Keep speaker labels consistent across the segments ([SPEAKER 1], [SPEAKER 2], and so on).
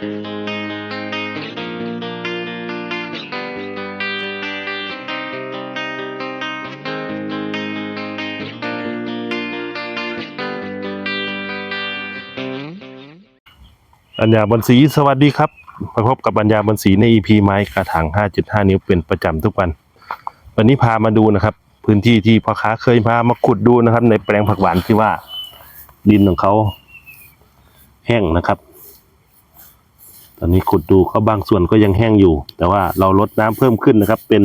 [SPEAKER 1] ปัญญาบนสีสวัสดีครับมาพบกับปัญญาบนสีใน EP ไม้กระถาง 5.5 นิ้วเป็นประจำทุกวัน วันนี้พามาดูนะครับ พื้นที่ที่พ่อค้าเคยพามาขุดดูนะครับ ในแปลงผักหวานที่ว่า ดินของเขา แห้งนะครับ ตอนนี้ขุดดูก็บางส่วนก็ยังแห้งอยู่ แต่ว่าเราลดน้ำเพิ่มขึ้นนะครับ เป็น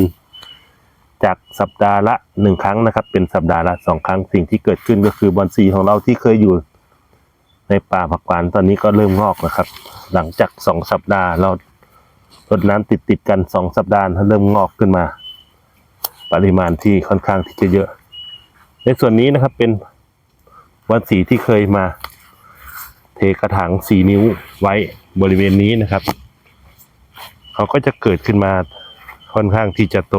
[SPEAKER 1] จากสัปดาห์ละหนึ่งครั้งนะครับ เป็นสัปดาห์ละสองครั้งสิ่งที่เกิดขึ้นก็คือบอนซีของเราที่เคยอยู่ ในป่าผักหวานตอนนี้ก็เริ่มงอกนะครับ หลังจากสองสัปดาห์เรารดน้ำติดติดกันสองสัปดาห์เริ่มงอกขึ้นมา ปริมาณที่ค่อนข้างที่จะเยอะ ในส่วนนี้นะครับเป็นวันสีที่เคยมา เทกระถางสี่นิ้วไว้ บริเวณนี้นะครับ เขาก็จะเกิดขึ้นมาค่อนข้างที่จะโต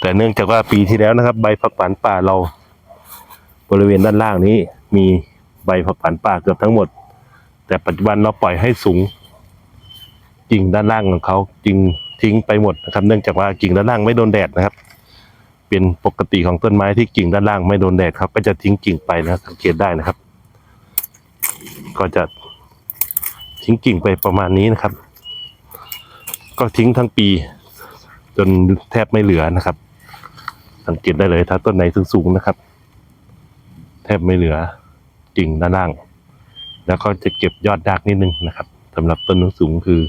[SPEAKER 1] แต่เนื่องจากว่าปีที่แล้วนะครับ ใบผักหวานป่าเรา บริเวณด้านล่างนี้มีใบผักหวานป่าเกือบทั้งหมด แต่ปัจจุบันเราปล่อยให้สูงกิ่งด้านล่างของเขาจริงทิ้งไปหมดนะครับ เนื่องจากว่ากิ่งด้านล่างไม่โดนแดดนะครับ เป็นปกติของต้นไม้ที่กิ่งด้านล่างไม่โดนแดดครับ ก็จะทิ้งกิ่งไปนะสังเกตได้นะครับ ก็จะ ทิ้งกิ่งไปประมาณนี้นะครับ ก็ทิ้งทั้งปี จนแทบไม่เหลือนะครับ สังเกตได้เลยถ้าต้นไหนสูงๆนะครับ แทบไม่เหลือกิ่งด้านล่าง แล้วก็จะเก็บยอดดากนิดนึงนะครับสำหรับต้นสูงคือ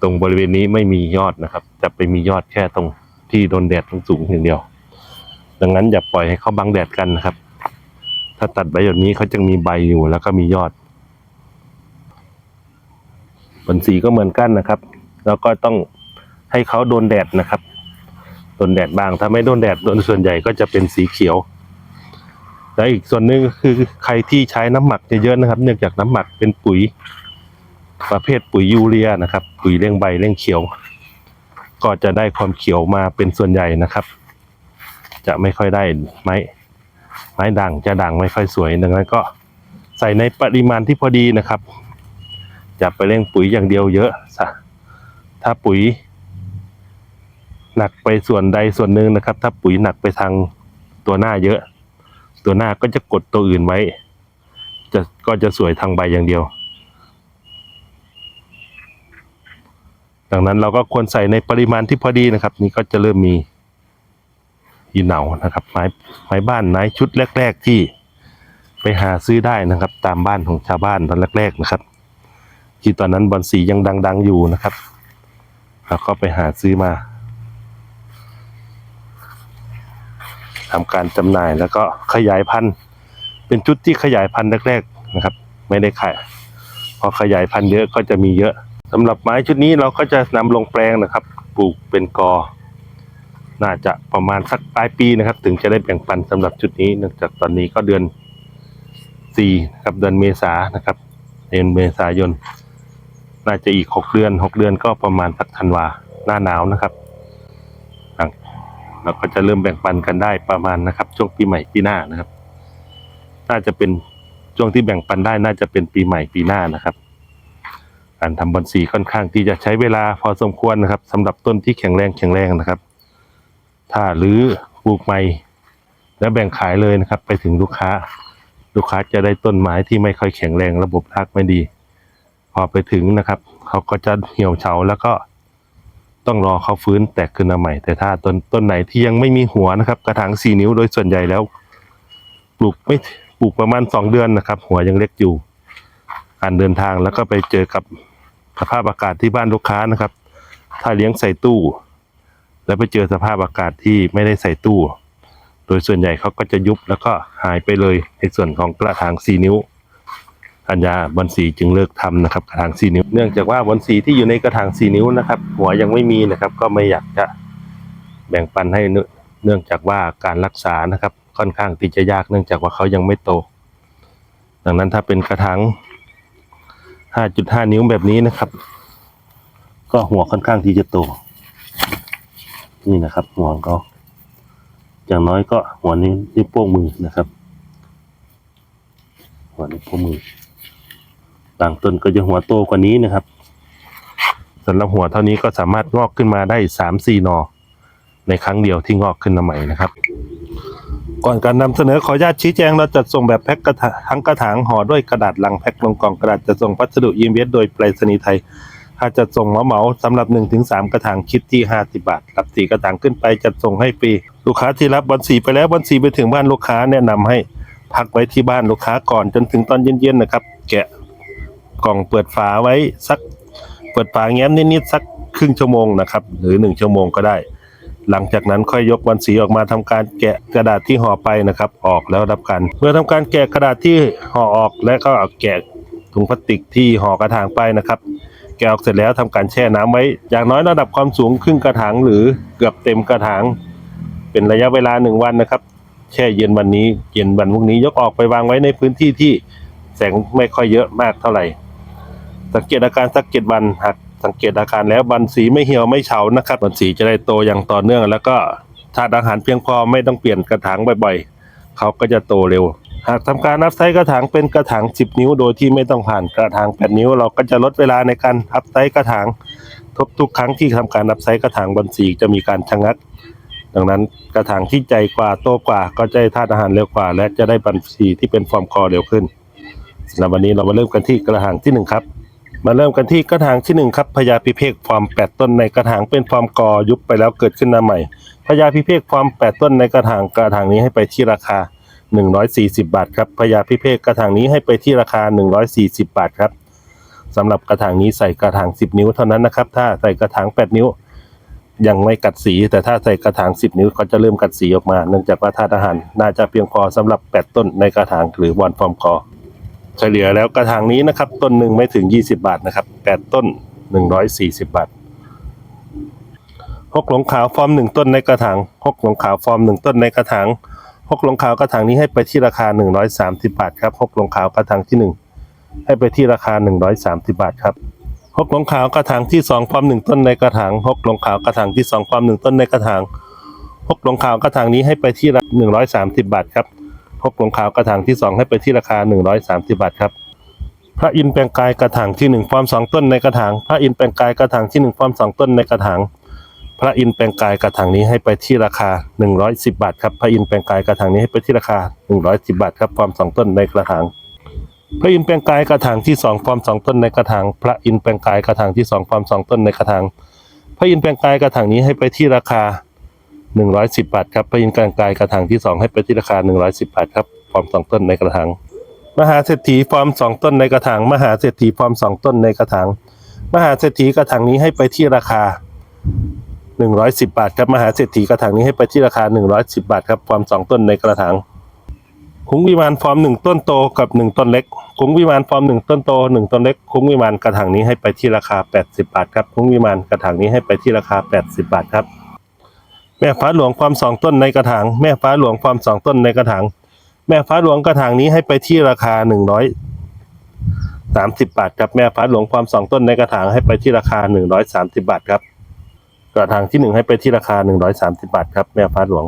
[SPEAKER 1] ตรงบริเวณนี้ไม่มียอดนะครับ จะไปมียอดแค่ตรงที่โดนแดดสูงๆอย่างเดียว ดังนั้นอย่าปล่อยให้เขาบังแดดกันนะครับ ถ้าตัดใบแบบนี้เขาจะมีใบอยู่แล้วก็มียอด ผลสีก็เหมือนกันนะครับ แล้วก็ต้องให้เขาโดนแดดนะครับ โดนแดดบ้าง ถ้าไม่โดนแดดโดนส่วนใหญ่ก็จะเป็นสีเขียว และอีกส่วนหนึ่งก็คือใครที่ใช้น้ำหมักเยอะๆนะครับ เนื่องจากน้ำหมักเป็นปุ๋ย ประเภทปุ๋ยยูเรียนะครับ ปุ๋ยเร่งใบเร่งเขียว ก็จะได้ความเขียวมาเป็นส่วนใหญ่นะครับ จะไม่ค่อยได้ไม้ไม้ด่างจะด่างไม่ค่อยสวยดังนั้นก็ใส่ในปริมาณที่พอดีนะครับ อย่าไปเร่งปุ๋ยอย่างเดียวเยอะซะถ้าปุ๋ย หนักไปส่วนใดส่วนหนึ่งนะครับ ถ้าปุ๋ยหนักไปทางตัวหน้าเยอะ ตัวหน้าก็จะกดตัวอื่นไว้ จะก็จะสวยทางใบอย่างเดียว ดังนั้นเราก็ควรใส่ในปริมาณที่พอดีนะครับ นี่ก็จะเริ่มมีอีเหนานะครับ ไม้ไม้บ้านไม้ชุดแรก ๆที่ไปหาซื้อได้นะครับ ตามบ้านของชาวบ้านตอนแรก ๆ นะครับ ที่ตอนนั้นบอลสียังดัง ๆ อยู่นะครับเราก็ไปหาซื้อมาทำการจำหน่ายแล้วก็ขยายพันธุ์ เป็นชุดที่ขยายพันธุ์แรกๆนะครับ ไม่ได้ขายพอขยายพันธุ์เยอะก็จะมีเยอะสำหรับไม้ชุดนี้เราก็จะนำลงแปลงนะครับ ปลูกเป็นกอ น่าจะประมาณสักปลายปีนะครับ ถึงจะได้แบ่งปันสำหรับชุดนี้เนื่องจากตอนนี้ก็เดือนสี่นะครับเดือนเมษานะครับเดือนเมษายน น่าจะอีกหกเดือนหกเดือนก็ประมาณสักธันวาหน้าหนาวนะครับหลังเราก็จะเริ่มแบ่งปันกันได้ประมาณนะครับ ช่วงปีใหม่ปีหน้านะครับ น่าจะเป็นช่วงที่แบ่งปันได้น่าจะเป็นปีใหม่ปีหน้านะครับ การทำบอนสีค่อนข้างที่จะใช้เวลาพอสมควรนะครับสำหรับต้นที่แข็งแรงแข็งแรงนะครับ ถ้าหรือปลูกใหม่แล้วแบ่งขายเลยนะครับ ไปถึงลูกค้า ลูกค้าจะได้ต้นไม้ที่ไม่ค่อยแข็งแรง ระบบรากไม่ดี พอไปถึงนะครับ เขาก็จะเหี่ยวเฉาแล้วก็ต้องรอเขาฟื้นแตกขึ้นมาใหม่ แต่ถ้าต้นต้นไหนที่ยังไม่มีหัวนะครับ กระถางสี่นิ้วโดยส่วนใหญ่แล้ว ปลูกไม่ปลูกประมาณสองเดือนนะครับ หัวยังเล็กอยู่การเดินทางแล้วก็ไปเจอกับสภาพอากาศที่บ้านลูกค้านะครับ ถ้าเลี้ยงใส่ตู้ แล้วไปเจอสภาพอากาศที่ไม่ได้ใส่ตู้ โดยส่วนใหญ่เขาก็จะยุบแล้วก็หายไปเลยในส่วนของกระถางสี่นิ้ว อัญญาบอนสีจึงเลิกทำนะครับกระถางสี่นิ้ว เนื่องจากว่าบอนสีที่อยู่ในกระถางสี่นิ้วนะครับ หัวยังไม่มีนะครับ ก็ไม่อยากจะแบ่งปันให้เนื่องจากว่าการรักษานะครับ ค่อนข้างที่จะยากเนื่องจากว่าเขายังไม่โต ดังนั้นถ้าเป็นกระถาง5.5 นิ้วแบบนี้นะครับ ก็หัวค่อนข้างที่จะโต นี่นะครับ หัวของเขาอย่างน้อยก็หัวนี้นิ้วโป้งมือนะครับ หัวนิ้วโป้งมือ บางต้นก็จะหัวโตกว่านี้นะครับสำหรับหัวเท่านี้ก็สามารถงอกขึ้นมาได้สามสี่หนอ ในครั้งเดียวที่งอกขึ้นมาใหม่นะครับ ก่อนการนำเสนอขออนุญาตชี้แจงเราจัดส่งแบบแพ็คกระถางทั้งกระถางห่อด้วยกระดาษลังแพ็คลงกล่องกระดาษจะส่งพัสดุยีเวสโดยไปรษณีย์ไทยถ้าจะส่งเหมาเหมาสำหรับ 1-3 กระถางคิดที่ 50 บาท รับสีกระถางขึ้นไปจัดส่งให้ฟรีลูกค้าที่รับบอลสีไปแล้วบอลสีไปถึงบ้านลูกค้าแนะนำให้พักไว้ที่บ้านลูกค้าก่อนจนถึงตอนเย็นๆนะครับ แกะ กล่องเปิดฝาไว้สัก เปิดฝาแง้มนิดๆสักครึ่งชั่วโมงนะครับ หรือ 1 ชั่วโมงก็ได้ หลังจากนั้นค่อยยกวันสีออกมาทำการแกะกระดาษที่ห่อไปนะครับ ออกแล้วรับกัน เมื่อทำการแกะกระดาษที่ห่อออกและก็แกะถุงพลาสติกที่ห่อกระถางไปนะครับ แกะออกเสร็จแล้วทำการแช่น้ำไว้ อย่างน้อยระดับความสูงครึ่งกระถางหรือเกือบเต็มกระถาง เป็นระยะเวลาหนึ่งวันนะครับ แช่เย็นวันนี้ เย็นวันพรุ่งนี้ยกออกไปวางไว้ในพื้นที่ที่แสงไม่ค่อยเยอะมากเท่าไหร่ สังเกตอาการสักเจ็ดวันหากสังเกตอาการแล้วบันสีไม่เหี่ยวไม่เฉานะครับบันสีจะได้โตอย่างต่อเนื่อง แล้วก็ถ้าอาหารเพียงพอไม่ต้องเปลี่ยนกระถางบ่อยๆเขาก็จะโตเร็ว หากทำการนับไซส์กระถางเป็นกระถาง 10 นิ้ว โดยที่ไม่ต้องผ่านกระถาง 8 นิ้ว เราก็จะลดเวลาในการอัพไซส์กระถาง ทบทุกครั้งที่ทำการนับไซส์กระถางบนสีจะมีการชะงัก ดังนั้นกระถางที่ใจกว่าโตกว่า ก็จะได้ธาตุอาหารเร็วกว่า และจะได้บันสีที่เป็นฟอร์มคอเร็วขึ้นสำหรับวันนี้เรามาเริ่มกันที่กระถางที่หนึ่งครับ มาเริ่มกันที่กระถางที่หนึ่งครับพญาพิเภกฟอร์มแปดต้นในกระถางเป็นฟอร์มกอยุบไปแล้วเกิดขึ้นมาใหม่พญาพิเภกฟอร์มแปดต้นในกระถางกระถางนี้ให้ไปที่ราคา 140 บาทครับพญาพิเภกกระถางนี้ให้ไปที่ราคา 140 บาทครับสำหรับกระถางนี้ใส่กระถาง 10 นิ้วเท่านั้นนะครับถ้าใส่กระถาง 8 นิ้วยังไม่กัดสี แต่ถ้าใส่กระถาง 10 นิ้วก็จะเริ่มกัดสีออกมา เนื่องจากว่าธาตุอาหารน่าจะเพียงพอสำหรับ 8 ต้นในกระถางหรือบอลฟอร์มกอ เฉลี่ยแล้วกระถางนี้นะครับ ต้นหนึ่งไม่ถึง 20 บาทนะครับ 8 ต้น 140 บาทหกหลงขาวฟอร์มหนึ่งต้นในกระถางหกหลงขาวฟอร์มหนึ่งต้นในกระถางหกหลงขาวกระถางนี้ให้ไปที่ราคา 130 บาทครับหกหลงขาวกระถางที่หนึ่งให้ไปที่ราคา 130 บาทครับหกหลงขาวกระถางที่สองฟอร์มหนึ่งต้นในกระถางหกหลงขาวกระถางที่สองฟอร์มหนึ่งต้นในกระถางหกหลงขาวกระถางนี้ให้ไปที่ละ130 บาทครับ พกลงขาวกระถางที่ 2 ให้ไปที่ราคา 130 บาทครับ พระอินทร์แปลงกายกระถางที่1ฟอร์ม2ต้นในกระถาง พระอินทร์แปลงกายกระถางที่1ฟอร์ม2ต้นในกระถาง พระอินทร์แปลงกายกระถางนี้ให้ไปที่ราคา 110 บาทครับ พระอินทร์แปลงกายกระถางนี้ให้ไปที่ราคา 110 บาทครับฟอร์ม2ต้นในกระถาง พระอินทร์แปลงกายกระถางที่2ฟอร์ม2ต้นในกระถาง พระอินทร์แปลงกายกระถางที่2ฟอร์ม2ต้นในกระถาง พระอินทร์แปลงกายกระถางนี้ให้ไปที่ราคา 110 บาทครับพระอินทร์แปลงกายกระถางที่ 2 ให้ไปที่ราคา 110 บาทครับฟอร์ม2ต้นในกระถางมหาเศรษฐีฟอร์ม 2 ต้นในกระถางมหาเศรษฐีฟอร์ม 2 ต้นในกระถางมหาเศรษฐีกระถางนี้ให้ไปที่ราคา 110 บาทครับมหาเศรษฐีกระถางนี้ให้ไปที่ราคา 110 บาทครับฟอร์ม 2 ต้นในกระถางคุ้งวิมานฟอร์ม 1 ต้นโตกับ 1 ต้นเล็กคุ้งวิมานฟอร์ม 1 ต้นโต 1 ต้นเล็กคุ้งวิมานกระถางนี้ให้ไปที่ราคา 80 บาทครับคุ้งวิมานกระถางนี้ให้ไปที่ราคา 80 บาทครับ แม่ฟ้าหลวงความสองต้นในกระถาง แม่ฟ้าหลวงความสองต้นในกระถาง แม่ฟ้าหลวงกระถางนี้ให้ไปที่ราคาหนึ่งร้อยสามสิบบาทครับแม่ฟ้าหลวงความสองต้นในกระถางให้ไปที่ราคาหนึ่งร้อยสามสิบาทครับ กระถางที่หนึ่งให้ไปที่ราคาหนึ่งร้อยสามสิบาทครับแม่ฟ้าหลวง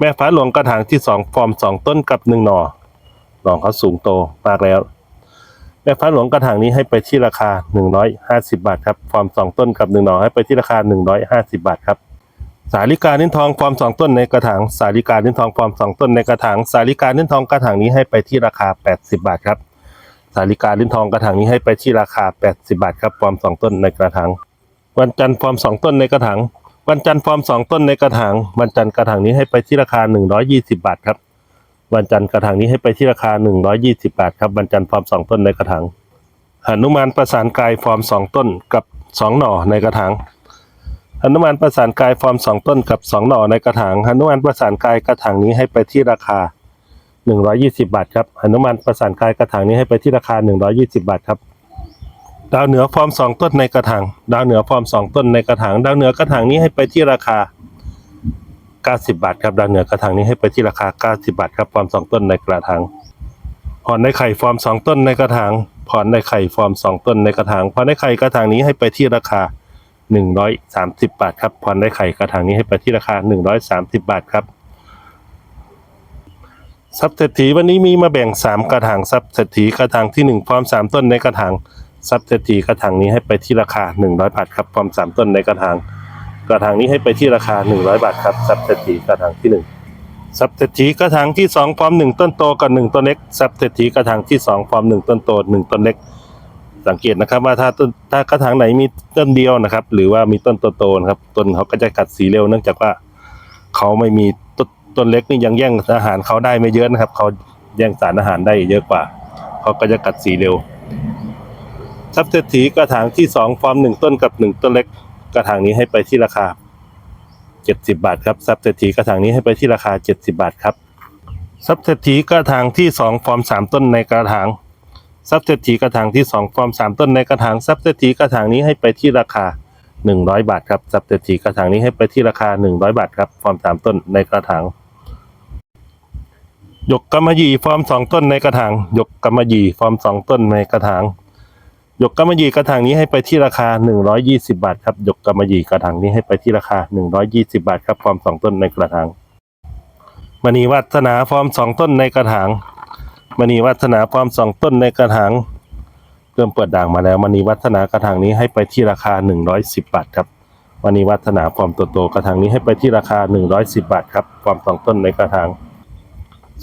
[SPEAKER 1] แม่ฟ้าหลวงกระถางที่สองฟอร์มสองต้นกับหนึ่งหน่อหน่อเขาสูงโตมากแล้ว แม่ฟ้าหลวงกระถางนี้ให้ไปที่ราคาหนึ่งร้อยห้าสิบาทครับฟอร์มสองต้นกับหนึ่งหน่อให้ไปที่ราคาหนึ่งร้อยห้าสิบาทครับ สาลิกาเน้นทองฟอร์มสองต้นในกระถางสาลิกาเน้นทองฟอร์มสองต้นในกระถางสาลิกาเน้นทองกระถางนี้ให้ไปที่ราคา 80 บาทครับสาลิกาเน้นทองกระถางนี้ให้ไปที่ราคา 80 บาทครับฟอร์มสองต้นในกระถางวันจันทร์ฟอร์มสองต้นในกระถางวันจันทร์ฟอร์มสองต้นในกระถางวันจันทร์กระถางนี้ให้ไปที่ราคา 120 บาทครับวันจันทร์กระถางนี้ให้ไปที่ราคา 120 บาทครับวันจันทร์ฟอร์มสองต้นในกระถางหนุมานประสานกายฟอร์มสองต้นกับสองหน่อในกระถาง หนุมานประสานกายฟอร์มสองต้นกับสองหน่อในกระถางหนุมานประสานกายกระถางนี้ให้ไปที่ราคา 120 บาทครับหนุมานประสานกายกระถางนี้ให้ไปที่ราคา 120 บาทครับ ดาวเหนือฟอร์มสองต้นในกระถางดาวเหนือฟอร์มสองต้นในกระถางดาวเหนือกระถางนี้ให้ไปที่ราคา 90 บาทครับดาวเหนือกระถางนี้ให้ไปที่ราคา 90 บาทครับฟอร์มสองต้นในกระถางผ่อนในไข่ฟอร์มสองต้นในกระถางผ่อนในไข่ฟอร์มสองต้นในกระถางผ่อนในไข่กระถางนี้ให้ไปที่ราคา หนึ่งร้อยสามสิบบาทครับผ่อนได้ไข่กระถางนี้ให้ไปที่ราคาหนึ่งร้อยสามสิบบาทครับซับเศรษฐีวันนี้มีมาแบ่งสามกระถางซับเศรษฐีกระถางที่หนึ่งพร้อมสามต้นในกระถางซับเศรษฐีกระถางนี้ให้ไปที่ราคาหนึ่งร้อยบาทครับพร้อมสามต้นในกระถางกระถางนี้ให้ไปที่ราคาหนึ่งร้อยบาทครับซับเศรษฐีกระถางที่หนึ่งซับเศรษฐีกระถางที่สองพร้อมหนึ่งต้นโตกับหนึ่งต้นเล็กซับเศรษฐีกระถางที่สองพร้อมหนึ่งต้นโตหนึ่งต้นเล็ก สังเกตนะครับ ว่าถ้าต้นถ้ากระถางไหนมีต้นเดียวนะครับ หรือว่ามีต้นโตๆนะครับต้นเขาก็จะกัดสีเร็วเนื่องจากว่าเขาไม่มีต้นต้นเล็กนี่ยังแย่งอาหารเขาได้ไม่เยอะนะครับเขาแย่งสารอาหารได้เยอะกว่าเขาก็จะกัดสีเร็วซับเศรษฐีกระถางที่สองฟอร์มหนึ่งต้นกับหนึ่งต้นเล็กกระถางนี้ให้ไปที่ราคาเจ็ดสิบาทครับซับเศรษฐีกระถางนี้ให้ไปที่ราคาเจ็ดสิบาทครับซับเศรษฐีกระถางที่สองฟอร์มสามต้นในกระถาง ซับเศรษฐีกระถางที่สองฟอร์มสามต้นในกระถางซับเศรษฐีกระถางนี้ให้ไปที่ราคาหนึ่งร้อยบาทครับซับเศรษฐีกระถางนี้ให้ไปที่ราคาหนึ่งร้อยบาทครับฟอร์มสามต้นในกระถางหยกกำมะหยี่ฟอร์มสองต้นในกระถางหยกกำมะหยี่ฟอร์มสองต้นในกระถางหยกกำมะหยี่กระถางนี้ให้ไปที่ราคาหนึ่งร้อยยี่สิบาทครับหยกกำมะหยี่กระถางนี้ให้ไปที่ราคาหนึ่งร้อยยี่สิบาทครับฟอร์มสองต้นในกระถางมณีวัฒนาฟอร์มสองต้นในกระถาง มณีวัฒนาฟอร์มสองต้นในกระถางเริ่มเปิดด่างมาแล้วมณีวัฒนากระถางนี้ให้ไปที่ราคา 110 บาทครับมณีวัฒนาฟอร์มโตโตกระถางนี้ให้ไปที่ราคา 110 บาทครับฟอร์มสองต้นในกระถาง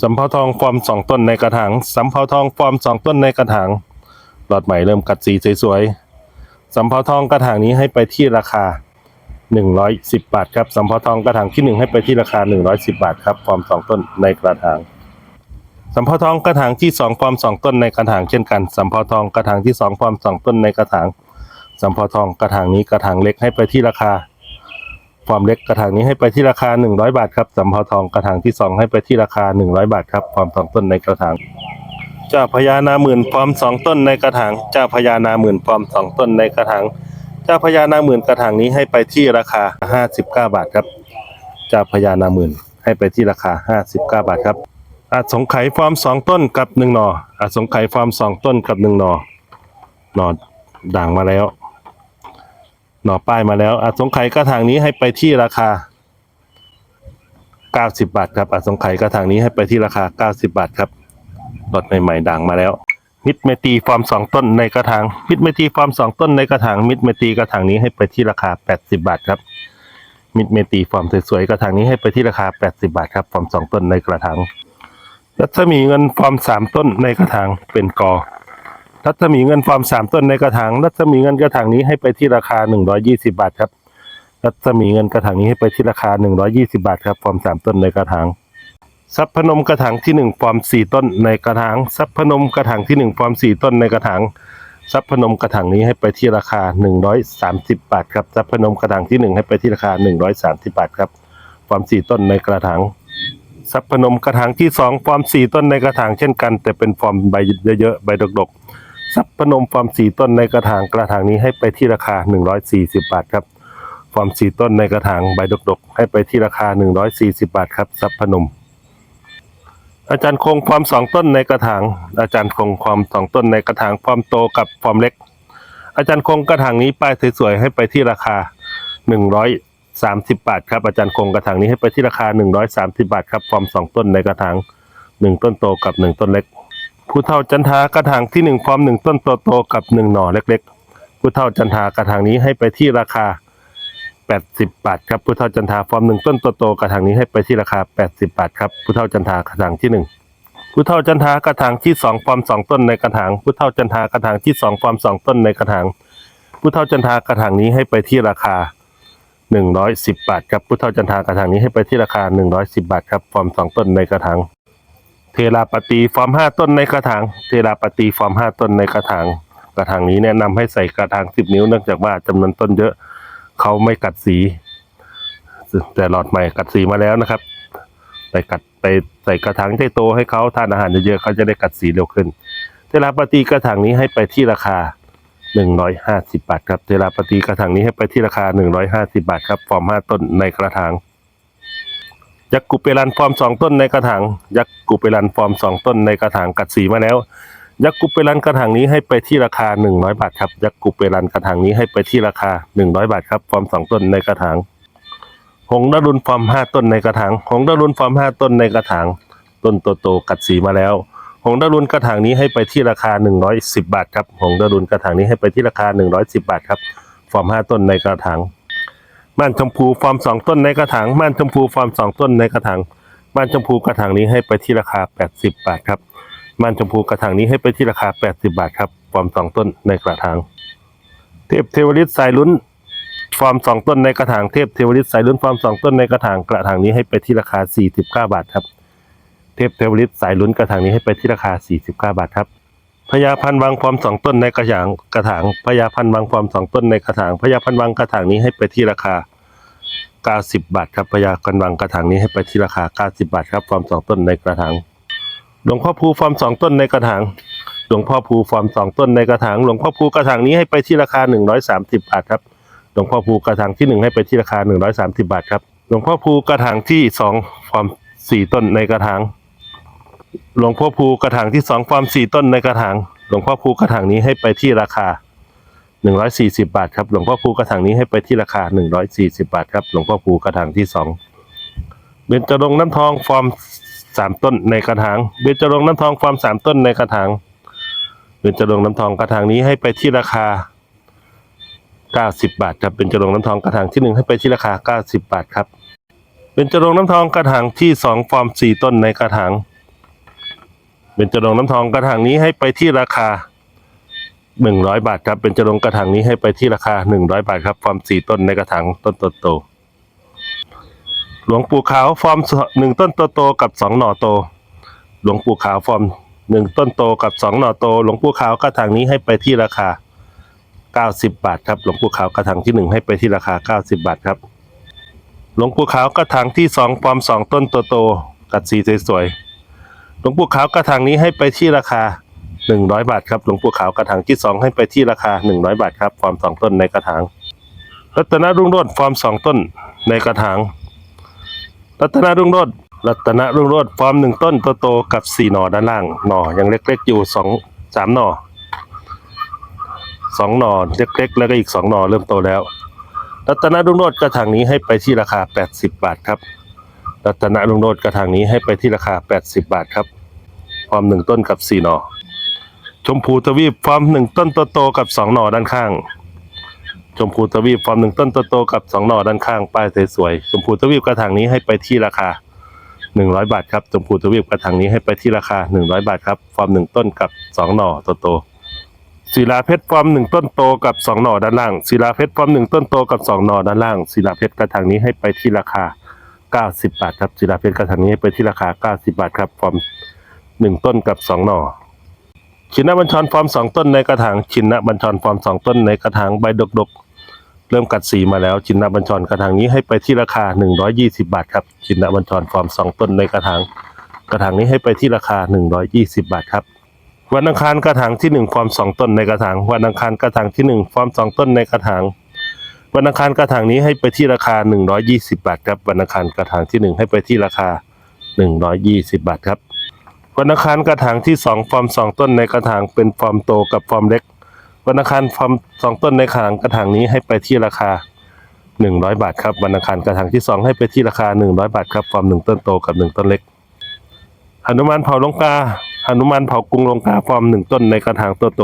[SPEAKER 1] สำเภาทองฟอร์มสองต้นในกระถางสำเภาทองฟอร์มสองต้นในกระถางหลอดใหม่เริ่มกัดสีสวยๆสำเภาทองกระถางนี้ให้ไปที่ราคา 110 บาทครับสำเภาทองกระถางที่หนึ่งให้ไปที่ราคา 110 บาทครับฟอร์มสองต้นในกระถาง สำเภาทองกระถางที่สองฟอร์มสองต้นในกระถางเช่นกันสำเภาทองกระถางที่สองฟอร์มสองต้นในกระถางสำเภาทองกระถางนี้กระถางเล็กให้ไปที่ราคาฟอร์มเล็กกระถางนี้ให้ไปที่ราคาหนึ่งร้อยบาทครับสำเภาทองกระถางที่สองให้ไปที่ราคาหนึ่งร้อยบาทครับฟอร์มสองต้นในกระถางเจ้าพญานาหมื่นฟอร์มสองต้นในกระถางเจ้าพญานาหมื่นฟอร์มสองต้นในกระถางเจ้าพญานาหมื่นกระถางนี้ให้ไปที่ราคาห้าสิบเก้าบาทครับเจ้าพญานาหมื่นให้ไปที่ราคาห้าสิบเก้าบาทครับ อาจสงไขยฟอร์มสองต้นกับหนึ่งหนออาจสงไขยฟอร์มสองต้นกับหนึ่งหนอหนอด่างมาแล้ว หนอป้ายมาแล้วอาจสงไขยกระถางนี้ให้ไปที่ราคา90บาทครับอาจสงไขยกระถางนี้ให้ไปที่ราคา90บาทครับรถใหม่ๆด่างมาแล้ว มิดเมตีฟอร์มสองต้นในกระถางมิดเมตีฟอร์มสองต้นในกระถางมิดเมตีกระถางนี้ให้ไปที่ราคา80บาทครับมิดเมตีฟอร์มสวยๆกระถางนี้ให้ไปที่ราคา 80 บาทครับฟอร์มสองต้นในกระถาง รัศมีเงินฟอร์มสามต้นในกระถางเป็นกอรัศมีเงินฟอร์มสามต้นในกระถางรัศมีเงินกระถางนี้ให้ไปที่ราคาหนึ่งร้อยี่สิบาทครับรัศมีเงินกระถางนี้ให้ไปที่ราคาหนึ่งร้อยี่สิบาทครับฟอร์มสามต้นในกระถางซับพนมกระถางที่หนึ่งฟอร์มสี่ต้นในกระถางซับพนมกระถางที่หนึ่งฟอร์มสี่ต้นในกระถางซับพนมกระถางนี้ให้ไปที่ราคาหนึ่งร้อยสามสิบบาทครับซับพนมกระถางที่หนึ่งให้ไปที่ราคาหนึ่งร้อยสามสิบบาทครับฟอร์มสี่ต้นในกระถาง ซับพนมกระถางที่สองฟอร์มสี่ต้นในกระถางเช่นกัน แต่เป็นฟอร์มใบเยอะๆใบดกๆ ซับพนมฟอร์มสี่ต้นในกระถางกระถางนี้ให้ไปที่ราคาหนึ่งร้อยสี่สิบบาทครับฟอร์มสี่ต้นในกระถางใบดกๆ ให้ไปที่ราคาหนึ่งร้อยสี่สิบบาทครับซับพนม อาจารย์คงฟอร์มสองต้นในกระถาง อาจารย์คงฟอร์มสองต้นในกระถางฟอร์มโตกับฟอร์มเล็ก อาจารย์คงกระถางนี้ป้ายสวยๆให้ไปที่ราคาห นึ่งร้อยสามสิบบาทครับอาจารย์คงกระถางนี้ให้ไปที่ราคาหนึ่งร้อยสามสิบาทครับฟอร์มสองต้นในกระถางหนึ่งต้นโตกับหนึ่งต้นเล็กผู้เฒ่าจันทากระถางที่หนึ่งฟอร์มหนึ่งต้นโตโตกับหนึ่งหน่อเล็กๆผู้เฒ่าจันทากระถางนี้ให้ไปที่ราคาแปดสิบบาทครับผู้เฒ่าจันทาฟอร์มหนึ่งต้นโตโตกระถางนี้ให้ไปที่ราคาแปดสิบาทครับผู้เฒ่าจันทากระถางที่หนึ่งผู้เฒ่าจันทากระถางที่สองฟอร์มสองต้นในกระถางผู้เฒ่าจันทากระถางที่สองฟอร์มสองต้นในกระถางผู้เฒ่าจันทากระถางนี้ให้ไปที่ราคา หนึ่งร้อยสิบบาทครับพุทธเจ้าจันทากระถางนี้ให้ไปที่ราคาหนึ่งร้อยสิบบาทครับฟอร์มสองต้นในกระถางเทราปฏิฟอร์มห้าต้นในกระถางเทราปฏิฟอร์มห้าต้นในกระถางกระถางนี้แนะนำให้ใส่กระถางสิบนิ้วเนื่องจากว่าจำนวนต้นเยอะเขาไม่กัดสี แต่หลอดใหม่กัดสีมาแล้วนะครับไปกัดไปใส่กระถางที่โตให้เขาทานอาหารเยอะๆเขาจะได้กัดสีเร็วขึ้นเทราปฏิกระถางนี้ให้ไปที่ราคา หนึ่งร้อยห้าสิบาทครับเทราปฏิกระถางนี้ให้ไปที่ราคาหนึ่งร้อยห้าสิบาทครับ ฟอร์มห้าต้นในกระถาง ยักษ์กุเปรันฟอร์มสองต้นในกระถาง ยักษ์กุเปรันฟอร์มสองต้นในกระถางกัดสีมาแล้ว ยักษ์กุเปรันกระถางนี้ให้ไปที่ราคาหนึ่งร้อยบาทครับ ยักษ์กุเปรันกระถางนี้ให้ไปที่ราคาหนึ่งร้อยบาทครับ ฟอร์มสองต้นในกระถาง หงดารุนฟอร์มห้าต้นในกระถาง หงดารุนฟอร์มห้าต้นในกระถาง ต้นโตๆกัดสีมาแล้ว หงดารุนกระถางนี้ให้ไปที่ราคา 110 บาทครับหงดารุนกระถางนี้ให้ไปที่ราคา 110 บาทครับฟอร์ม 5 ต้นในกระถางม่านชมพูฟอร์ม 2 ต้นในกระถางม่านชมพูฟอร์ม 2 ต้นในกระถางม่านชมพูกระถางนี้ให้ไปที่ราคา 80 บาทครับม่านชมพูกระถางนี้ให้ไปที่ราคา 80 บาทครับฟอร์ม 2 ต้นในกระถางเทพเทวฤทธิ์สายลุ้นฟอร์มสองต้นในกระถางเทพเทวฤทธิ์สายลุ้นฟอร์มสองต้นในกระถางกระถางนี้ให้ไปที่ราคา 49 บาทครับ เทพเทวฤทธิ์สายลุ้นกระถางนี้ให้ไปที่ราคา 49 บาทครับพญาพันธ์วางฟอร์มสองต้นในกระถางกระถางพญาพันธ์วางฟอร์มสองต้นในกระถางพญาพันธ์วางกระถางนี้ให้ไปที่ราคา 90 บาทครับพญาพันวางกระถางนี้ให้ไปที่ราคา 90 บาทครับฟอร์มสองต้นในกระถางหลวงพ่อภูฟอร์มสองต้นในกระถางหลวงพ่อภูฟอร์มสองต้นในกระถางหลวงพ่อภูกระถางนี้ให้ไปที่ราคา 130 บาทครับหลวงพ่อภูกระถางที่หนึ่งให้ไปที่ราคาหนึ่งร้อยสามสิบาทครับหลวงพ่อภูกระถางที่สองความสี่ต้นในกระถาง หลวงพ่อภูกระถางที่สองความสี่ต้นในกระถางหลวงพ่อภูกระถางนี้ให้ไปที่ราคาหนึ่งร้อยสี่สิบาทครับหลวงพ่อภูกระถางนี้ให้ไปที่ราคาหนึ่งร้อยสี่สิบาทครับหลวงพ่อภูกระถางที่สองเบญจรงน้ำทองฟอร์มสามต้นในกระถางเบญจรงน้ำทองฟอร์มสามต้นในกระถางเบญจรงน้ำทองกระถางนี้ให้ไปที่ราคา90บาทครับเป็นจรงน้ำทองกระถางที่หนึ่งให้ไปที่ราคา90บาทครับเป็นจรงน้ำทองกระถางที่สองฟอร์มสี่ต้นในกระถาง เป็นจรงน้ำทองกระถางนี้ให้ไปที่ราคา 100 บาทครับเป็นจรงกระถางนี้ให้ไปที่ราคา 100 บาทครับฟอร์มสี่ต้นในกระถางต้นโตๆหลวงปู่ขาวฟอร์มหนึ่งต้นโตๆกับสองหน่อโต หลวงปู่ขาวฟอร์มหนึ่งต้นโตกับสองหน่อโต หลวงปู่ขาวกระถางนี้ให้ไปที่ราคา90 บาทครับหลวงปู่ขาวกระถางที่หนึ่งให้ไปที่ราคา 90 บาทครับ หลวงปู่ขาวกระถางที่สองฟอร์มสองต้นโตๆกัดสีสวยๆ หลวงปู่ขาวกระถางนี้ให้ไปที่ราคา 100 บาทครับหลวงปู่ขาวกระถางที่สองให้ไปที่ราคา 100 บาทครับฟอร์มสองต้นในกระถางรัตนรุ่งโรจน์ฟอร์มสองต้นในกระถางรัตนรุ่งโรจน์รัตนรุ่งโรจน์ฟอร์มหนึ่งต้นโตๆกับสี่หน่อด้านล่างหน่อยังเล็กๆอยู่สองสามหน่อสองหน่อเล็กๆ แล้วก็อีกสองหน่อเริ่มโตแล้วรัตนรุ่งโรจน์กระถางนี้ให้ไปที่ราคา 80 บาทครับ รัตนรุ่งโรจน์กระถางนี้ให้ไปที่ราคา 80 บาทครับ ฟอร์มหนึ่งต้นกับสี่หน่อชมพูทวีปฟอร์มหนึ่งต้นโตๆกับสองหน่อด้านข้าง ชมพูทวีปฟอร์มหนึ่งต้นโตๆกับสองหน่อด้านข้าง ป้ายสวยๆ ชมพูทวีปกระถางนี้ให้ไปที่ราคา 100 บาทครับ ชมพูทวีปกระถางนี้ให้ไปที่ราคา 100 บาทครับ ฟอร์มหนึ่งต้นกับสองหน่อโตๆศิลาเพชรฟอร์มหนึ่งต้นโตกับสองหน่อด้านล่างศิลาเพชรฟอร์มหนึ่งต้นโตกับสองหน่อด้านล่างศิลาเพชรกระถางนี้ให้ไปที่ราคา 90 บาทครับศิลาเพชรกระถางนี้ให้ไปที่ราคา 90 บาทครับฟอร์มหนึ่งต้นกับสองหน่อ ชินนบัญชรฟอร์มสองต้นในกระถางชินนบัญชรฟอร์มสองต้นในกระถางใบดกๆ เริ่มกัดสีมาแล้วชินนบัญชรกระถางนี้ให้ไปที่ราคา 120 บาทครับชินนบัญชรฟอร์มสองต้นในกระถางกระถางนี้ให้ไปที่ราคา 120 บาทครับวันอังคารกระถางที่หนึ่งฟอร์มสองต้นในกระถางวันอังคารกระถางที่หนึ่งฟอร์มสองต้นในกระถาง วันอังคารกระถางนี้ให้ไปที่ราคา 120 บาทครับวันอังคารกระถางที่หนึ่งให้ไปที่ราคา 120 บาทครับวันอังคารกระถางที่สองฟอร์มสองต้นในกระถางเป็นฟอร์มโตกับฟอร์มเล็กวันอังคารฟอร์มสองต้นในกระถางกระถางนี้ให้ไปที่ราคา 100 บาทครับวันอังคารกระถางที่สองให้ไปที่ราคา 100 บาทครับฟอร์มหนึ่งต้นโตกับหนึ่งต้นเล็กหนุมานเผาลงกาหนุมานเผากรุงลงกาฟอร์มหนึ่งต้นในกระถางตัวโต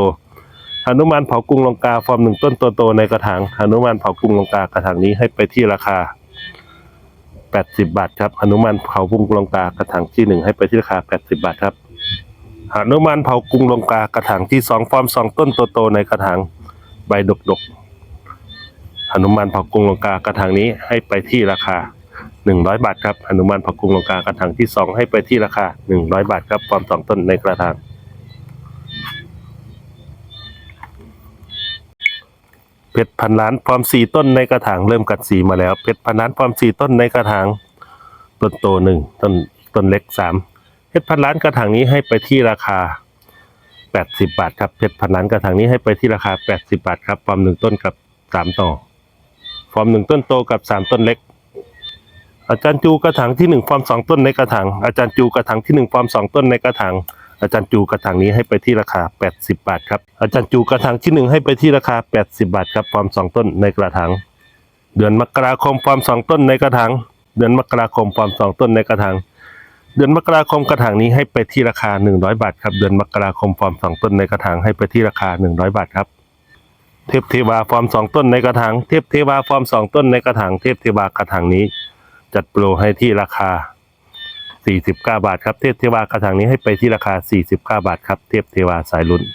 [SPEAKER 1] หนุมานเผากรุงลงกาฟอร์มหนึ่งต้นตัวโตในกระถางหนุมานเผากรุงลงกากระถางนี้ให้ไปที่ราคา 80 บาทครับหนุมานเผากรุงลงกากระถางที่หนึ่งให้ไปที่ราคา 80 บาทครับหนุมานเผากรุงลงกากระถางที่สองฟอร์มสองต้นตัวโตในกระถางใบดกดกๆหนุมานเผากรุงลงกากระถางนี้ให้ไปที่ราคา 100 บาทครับหนุมานเผักกุงลงกากระถางที่ 2 ให้ไปที่ราคา 100 บาทครับฟอร์มสองต้นในกระถางเพ ชรพันล้านฟอร์มสี่ต้นในกระถางเริ่มกัดสีมาแล้วเพชรพันล้านฟอร์มสี่ต้นในกระถางต้นโตหนึ่งต้นต้นเล็กสามเพชรพันล้านกระถางนี้ให้ไปที่ราคา 80 บาทครับเพชรพันล้านกระถางนี้ให้ไปที่ราคา 80 บาทครับฟอร์มหนึ่งต้นกับสามต่อฟอร์มหนึ่งต้นโตกับสามต้นเล็ก อาจารย์จูกระถางที่หนึ่งฟอร์มสองต้นในกระถางอาจารย์จูกระถางที่หนึ่งฟอร์มสองต้นในกระถาง อาจารย์จูกระถางนี้ให้ไปที่ราคา 80 บาทครับอาจารย์จูกระถางที่หนึ่งให้ไปที่ราคา 80 บาทครับฟอร์มสองต้นในกระถางเดือนมกราคมฟอร์มสองต้นในกระถางเดือนมกราคมฟอร์มสองต้นในกระถางเดือนมกราคมกระถางนี้ให้ไปที่ราคา 100 บาทครับเดือนมกราคมฟอร์มสองต้นในกระถางให้ไปที่ราคา 100 บาทครับเทพเทวาฟอร์มสองต้นในกระถางเทพเทวาฟอร์มสองต้นในกระถางเทพเทวากระถางนี้ จัดโปรให้ที่ราคา 49 บาทครับเทพเทวากระถางนี้ให้ไปที่ราคา 49 บาทครับเทพเทวาสายลุ้นก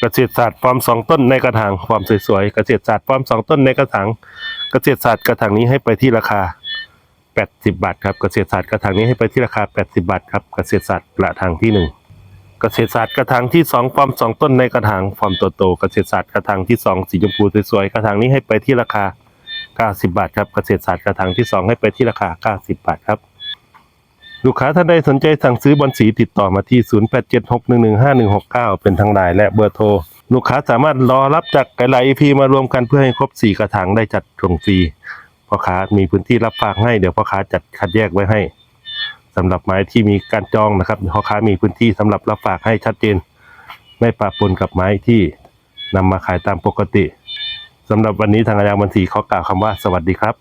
[SPEAKER 1] เกษตรศาสตร์ฟอร์มสองต้นในกระถางฟอร์มสวยๆเกษตรศาสตร์ฟอร์มสองต้นในกระถางกเกษตรศาสตร์กระถางนี้ให้ไปที่ราคา 80 บาทครับกเกษตรศาสตร์กระถางนี้ให้ไปที่ราคา 80 บาทครับกเกษตรศาสตร์กระถางที่หนึ่งเกษตรศาสตร์กระถางที่สองฟอร์มสองต้นในกระถางฟอร์มโตๆเกษตรศาสตร์กระถางที่สองสีชมพูสวยๆกระถางนี้ให้ไปที่ราคา 90 บาทครับเกษตรศาสตร์กระถางที่สองให้ไปที่ราคา 90 บาทครับ ลูกค้าท่านใดสนใจสั่งซื้อบอลสีติดต่อมาที่ 0876115169 เป็นทางไลน์และเบอร์โทร ลูกค้าสามารถรอรับจากหลายๆ EP มารวมกันเพื่อให้ครบ 4 กระถางได้จัดส่งฟรีพ่อค้ามีพื้นที่รับฝากให้เดี๋ยวพ่อค้าจัดคัดแยกไว้ให้สำหรับไม้ที่มีการจองนะครับพ่อค้ามีพื้นที่สำหรับรับฝากให้ชัดเจน ไม่ปะปนกับไม้ที่นำมาขายตามปกติสำหรับวันนี้ทางอาจารย์บัญชีขอกล่าวคำว่าสวัสดีครับ